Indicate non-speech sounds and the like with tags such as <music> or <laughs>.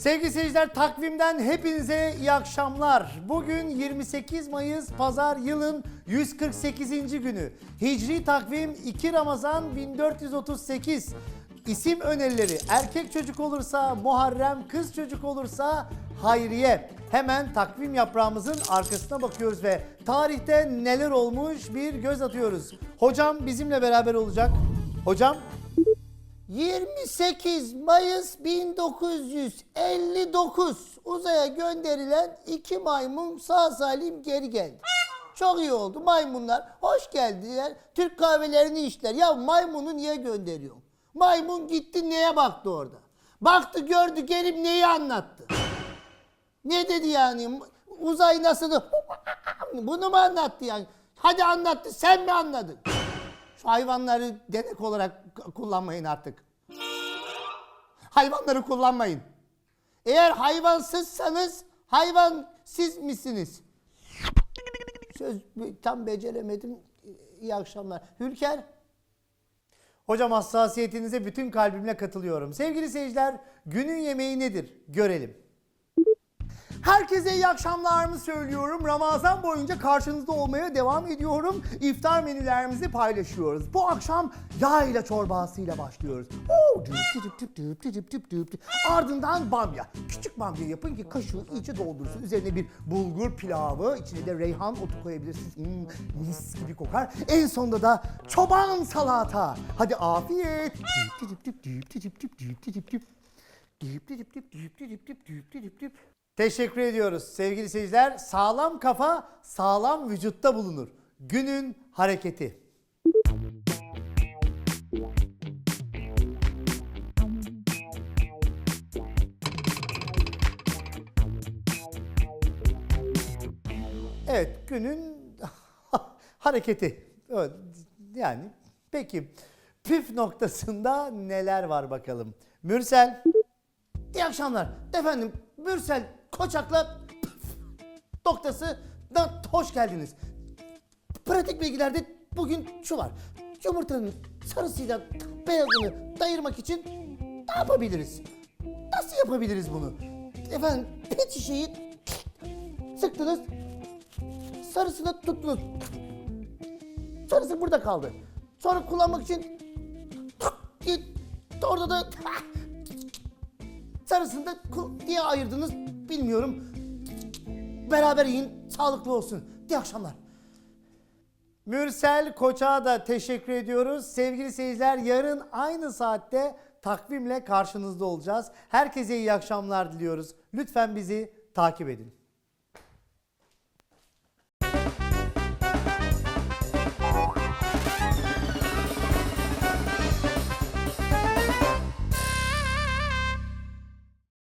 Sevgili seyirciler takvimden hepinize iyi akşamlar. Bugün 28 Mayıs Pazar yılın 148. günü. Hicri takvim 2 Ramazan 1438. İsim önerileri erkek çocuk olursa Muharrem, kız çocuk olursa Hayriye. Hemen takvim yaprağımızın arkasına bakıyoruz ve tarihte neler olmuş bir göz atıyoruz. Hocam bizimle beraber olacak. Hocam 28 Mayıs 1959 uzaya gönderilen iki maymun sağ salim geri geldi. Çok iyi oldu maymunlar. Hoş geldiler. Türk kahvelerini içtiler. Ya maymunu niye gönderiyorsun? Maymun gitti neye baktı orada? Baktı gördü gelip neyi anlattı? Ne dedi yani? Uzay nasıl? <laughs> Bunu mu anlattı yani? Hadi anlattı sen mi anladın? Hayvanları denek olarak kullanmayın artık. Hayvanları kullanmayın. Eğer hayvansızsanız hayvan siz misiniz? Söz tam beceremedim. İyi akşamlar. Hülker. Hocam hassasiyetinize bütün kalbimle katılıyorum. Sevgili seyirciler günün yemeği nedir? Görelim. Herkese iyi akşamlarımı söylüyorum. Ramazan boyunca karşınızda olmaya devam ediyorum. İftar menülerimizi paylaşıyoruz. Bu akşam yayla çorbasıyla başlıyoruz. Ardından bamya. Küçük bamya yapın ki kaşığı iyice doldursun. Üzerine bir bulgur pilavı, içine de reyhan otu koyabilirsiniz. Hmm, mis gibi kokar. En sonunda da çoban salata. Hadi afiyet. Teşekkür ediyoruz sevgili seyirciler. Sağlam kafa sağlam vücutta bulunur. Günün hareketi. Evet günün <laughs> hareketi. Yani peki püf noktasında neler var bakalım. Mürsel. İyi akşamlar. Efendim Mürsel Koçak'la noktası da hoş geldiniz. Pratik bilgilerde bugün şu var. Yumurtanın sarısıyla beyazını ayırmak için ne yapabiliriz? Nasıl yapabiliriz bunu? Efendim pet şişeyi sıktınız, sarısını tuttunuz. Sarısı burada kaldı. Sonra kullanmak için orada da sarısını da diye ayırdınız bilmiyorum. Beraber yiyin, sağlıklı olsun. İyi akşamlar. Mürsel Koç'a da teşekkür ediyoruz. Sevgili seyirciler yarın aynı saatte takvimle karşınızda olacağız. Herkese iyi akşamlar diliyoruz. Lütfen bizi takip edin.